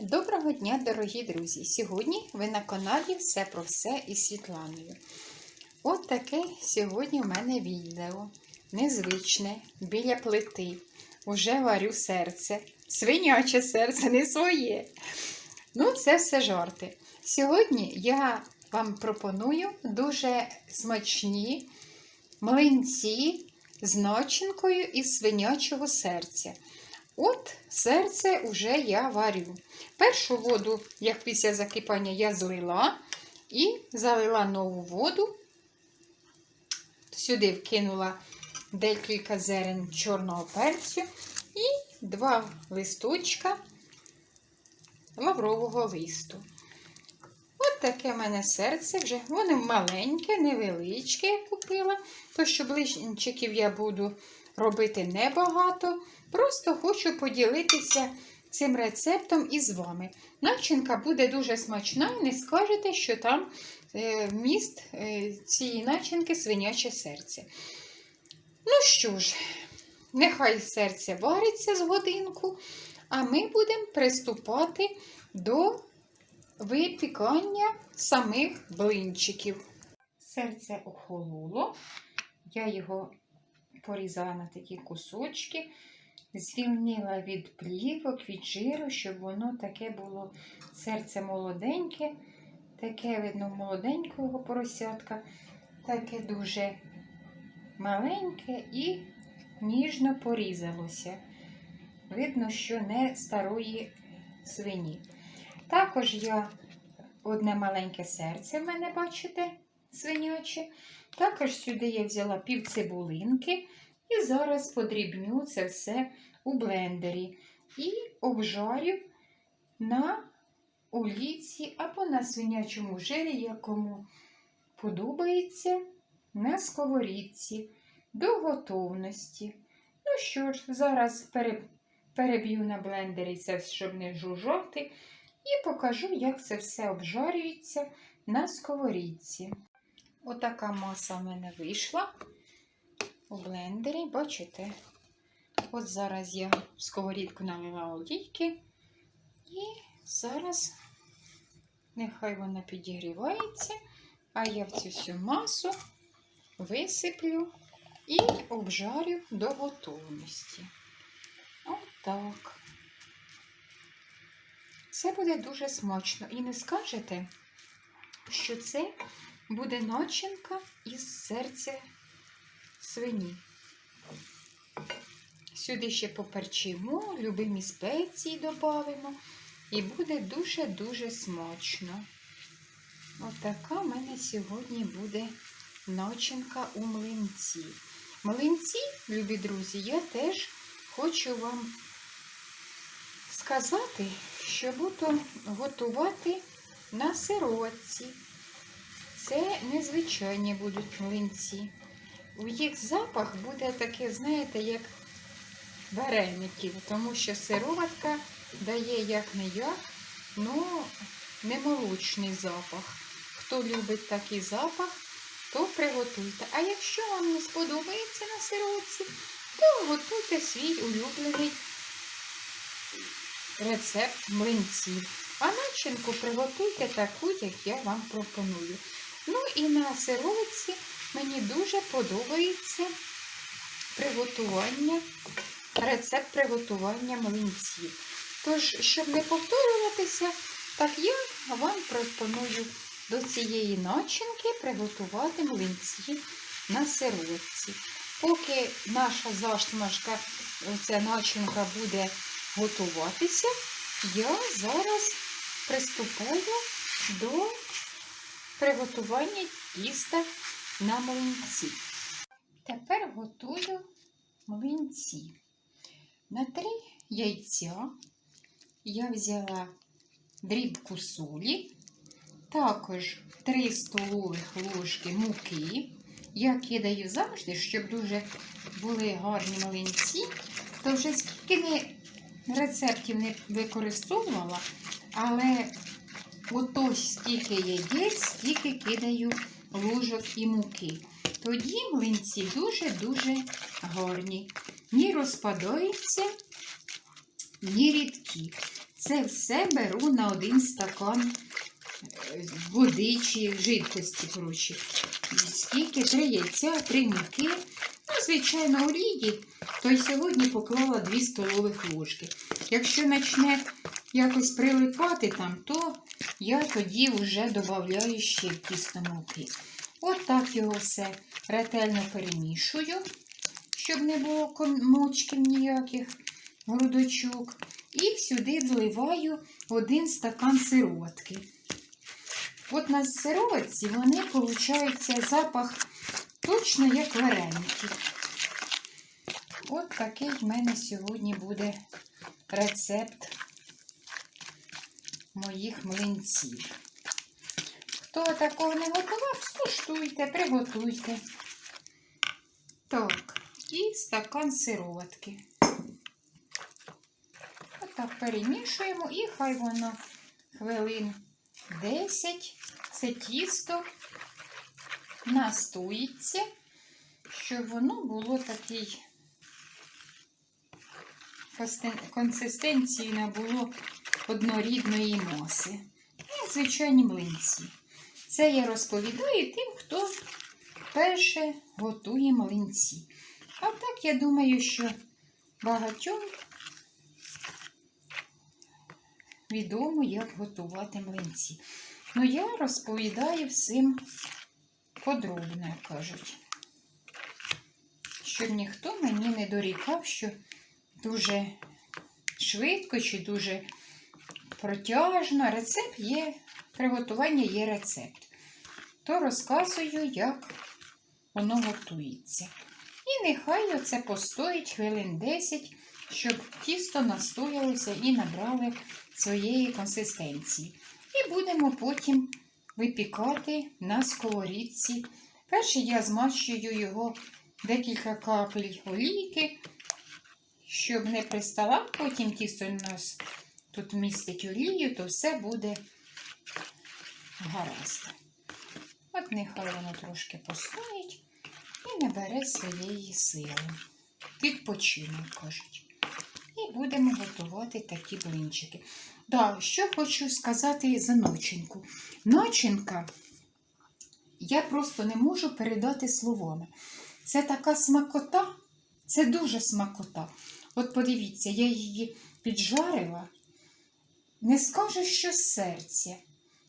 Доброго дня, дорогі друзі! Сьогодні ви на каналі Все про все із Світланою. От таке сьогодні в мене відео. Незвичне, біля плити. Уже варю серце. Свиняче серце, не своє. Ну, це все жарти. Сьогодні я вам пропоную дуже смачні млинці з начинкою із свинячого серця. От серце вже я варю. Першу воду, як після закипання, я злила і залила нову воду. Сюди вкинула декілька зерен чорного перцю і два листочка лаврового листу. От таке в мене серце вже. Воно маленьке, невеличке, я купила. То, що блинчиків я буду робити небагато. Просто хочу поділитися цим рецептом із вами. Начинка буде дуже смачна, і не скажете, що там е, вміст е, цієї начинки свиняче серце. Ну що ж, нехай серце вариться з годинку, а ми будемо приступати до випікання самих блинчиків. Серце охололо, я його порізала на такі кусочки, звільнила від плівок, від жиру, щоб воно таке було серце молоденьке, таке, видно, молоденького поросятка, таке дуже маленьке і ніжно порізалося. Видно, що не старої свині. Також я одне маленьке серце в мене, бачите, свиняче. Також сюди я взяла пів цибулинки і зараз подрібню це все у блендері і обжарю на олійці або на свинячому жирі, якому подобається, на сковорідці до готовності. Ну що ж, зараз переб'ю на блендері це, щоб не жужжати, і покажу, як це все обжарюється на сковорідці. Отака маса в мене вийшла у блендері, бачите? От зараз я в сковорідку налила олійки. І зараз нехай вона підігрівається, а я в цю всю масу висиплю і обжарю до готовності. Отак. Це буде дуже смачно. І не скажете, що це буде начинка із серця свині. Сюди ще поперчимо, любимі спеції додамо, і буде дуже-дуже смачно. Отака в мене сьогодні буде начинка у млинці. Млинці, любі друзі, я теж хочу вам сказати, що буду готувати на сиротці. Це незвичайні будуть млинці. У їх запах буде такий, знаєте, як вареників, тому що сироватка дає як не як, ну, немолочний запах. Хто любить такий запах, то приготуйте. А якщо вам не сподобається на сироватці, то готуйте свій улюблений рецепт млинців. А начинку приготуйте таку, як я вам пропоную. Ну і на сировиці мені дуже подобається приготування, рецепт приготування млинців. Тож, щоб не повторюватися, так я вам пропоную до цієї начинки приготувати млинці на сировиці. Поки наша зашмашка, ця начинка буде готуватися, я зараз приступаю до приготування тіста на млинці. Тепер готую млинці. На три яйця я взяла дрібку солі, також 3 столових ложки муки. Я кидаю завжди, щоб дуже були гарні млинці, то вже скільки не рецептів не використовувала, але ото стільки яєць, стільки кидаю ложок і муки. Тоді млинці дуже-дуже гарні. Ні розпадаються, ні рідкі. це все беру на один стакан е, води чи жидкості, коротше. Скільки? Три яйця, три муки. Ну, звичайно, олії, то й сьогодні поклала 2 столових ложки. Якщо почне якось прилипати там, то я тоді вже додаю ще тісто муки. От так його все ретельно перемішую, щоб не було комочків ніяких грудочок. І сюди вливаю один стакан сироватки. От на сироватці вони, виходить, запах точно як вареники. От такий в мене сьогодні буде рецепт моїх млинців. Хто такого не готував, скуштуйте, приготуйте. Так, і стакан сироватки. Отак перемішуємо і хай воно хвилин 10 це тісто настоїться, щоб воно було такий консистенції набуло однорідної маси. І звичайні млинці. Це я розповідаю тим, хто перше готує млинці. А так я думаю, що багатьом відомо, як готувати млинці. Ну, я розповідаю всім подробно, як кажуть. Щоб ніхто мені не дорікав, що дуже швидко чи дуже протяжно. Рецепт є, приготування є рецепт. То розказую, як воно готується. І нехай оце постоїть хвилин 10, щоб тісто настоялося і набрали своєї консистенції. І будемо потім випікати на сковорідці. Перше я змащую його декілька капель олійки, щоб не пристала. Потім тісто у нас тут містить олію, то все буде гаразд. От нехай воно трошки постоїть і набере своєї сили. Відпочине, кажуть. І будемо готувати такі блинчики. Да, що хочу сказати за начинку. Начинка я просто не можу передати словами. Це така смакота, це дуже смакота. От подивіться, я її піджарила. Не скажу, що з серця.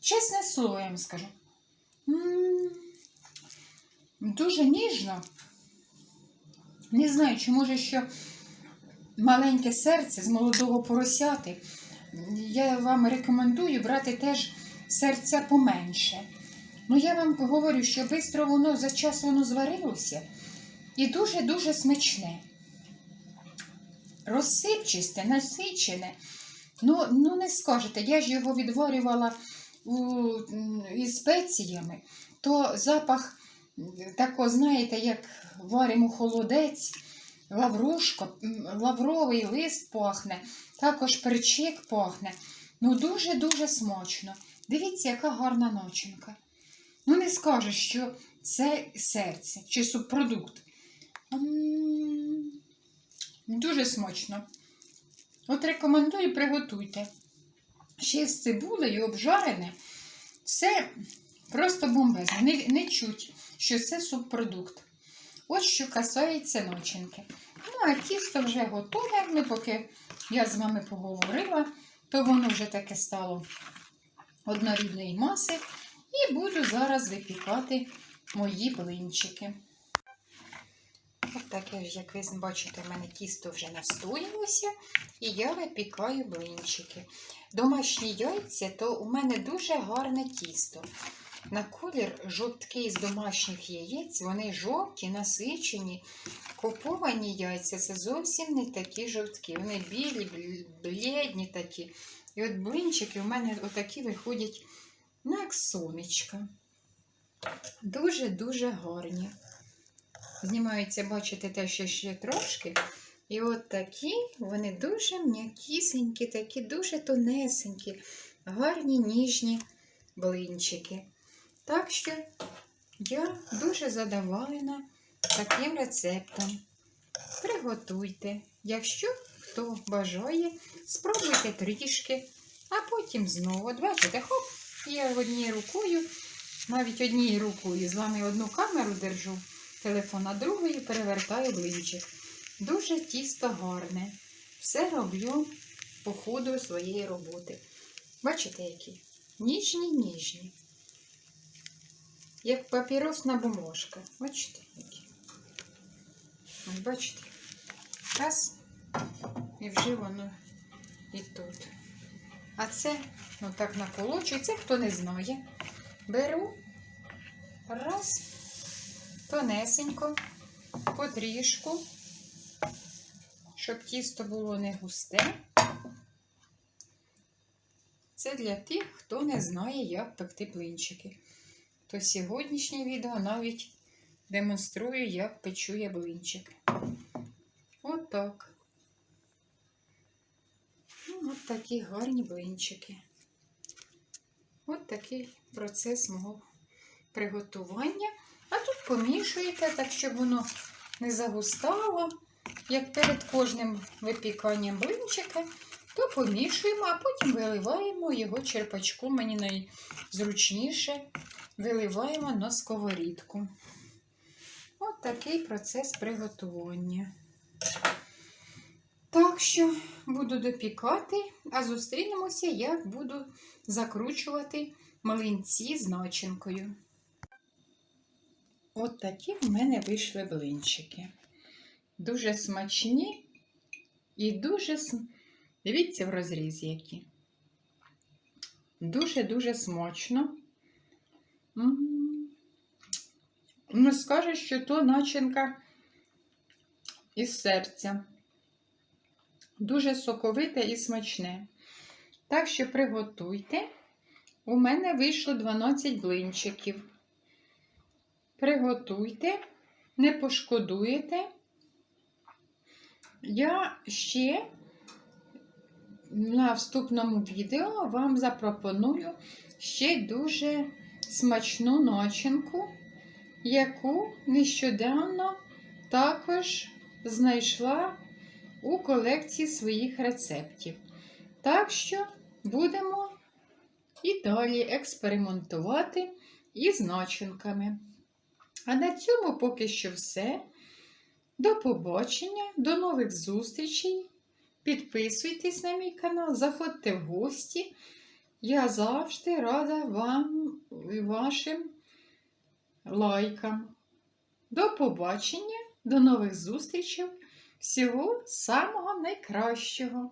Чесне слово, я вам скажу. М, Дуже ніжно. Не знаю, чи може що маленьке серце з молодого поросяти. Я вам рекомендую брати теж серця поменше. Ну, я вам говорю, що швидко воно за час воно зварилося і дуже-дуже смачне. Розсипчисте, насичене. Ну, ну не скажете, я ж його відварювала у, із спеціями, то запах м, такого, знаєте, як варимо холодець, лаврушко, лавровий лист пахне, також перчик пахне. Ну, дуже-дуже смачно. Дивіться, яка гарна начинка. Ну, не скажеш, що це серце чи субпродукт. М, Дуже смачно. От рекомендую, приготуйте. Ще з цибулею обжарене. Все просто бомбезно. Не, не чуть, що це субпродукт. Ось що касається начинки. Ну, а тісто вже готове. Ну, поки я з вами поговорила, то воно вже таке стало однорідної маси. І буду зараз випікати мої блинчики. Таке ж, як ви бачите, в мене тісто вже настоїлося, і я випікаю блинчики. Домашні яйця, то у мене дуже гарне тісто. На колір жовтки з домашніх яєць, вони жовті, насичені. Куповані яйця це зовсім не такі жовткі. Вони білі, блідні такі. І от блинчики у мене отакі виходять, ну, як сонечка. Дуже-дуже гарні. Знімаються, бачите, те, що ще трошки. І от такі, вони дуже м'якісенькі, такі дуже тонесенькі, гарні ніжні блинчики. Так що я дуже задоволена таким рецептом. Приготуйте. Якщо хто бажає, спробуйте трішки, а потім знову. От Бачите, хоп, я однією рукою, навіть однією рукою з вами одну камеру держу, телефон, а другою перевертаю блинчик. Дуже тісто гарне. Все роблю по ходу своєї роботи. Бачите, які? Ніжні, ніжні. Як папіросна бумажка. Бачите, які? Ось бачите? Раз, і вже воно і тут. А це, ну так наколочую, це хто не знає. Беру, раз, тонесенько, потрішку, щоб тісто було не густе. Це для тих, хто не знає, як пекти блинчики. То сьогоднішнє відео навіть демонструю, як печу я блинчик. Отак. Ну, от такі гарні блинчики. От такий процес мого приготування. Помішуєте, так щоб воно не загустало. Як перед кожним випіканням блинчика, то помішуємо, а потім виливаємо його черпачком. Мені найзручніше виливаємо на сковорідку. От такий процес приготування. Так що буду допікати, а зустрінемося, як буду закручувати млинці з начинкою. От такі в мене вийшли блинчики. Дуже смачні і дуже. Дивіться в розріз які. Дуже-дуже смачно. Ну, скаже, що то начинка із серця. Дуже соковите і смачне. Так що приготуйте. У мене вийшло 12 блинчиків. Приготуйте, не пошкодуєте. Я ще на вступному відео вам запропоную ще дуже смачну начинку, яку нещодавно також знайшла у колекції своїх рецептів. Так що будемо і далі експериментувати із начинками. А на цьому поки що все. До побачення, до нових зустрічей. Підписуйтесь на мій канал, заходьте в гості. Я завжди рада вам і вашим лайкам. До побачення, до нових зустрічей. Всього самого найкращого!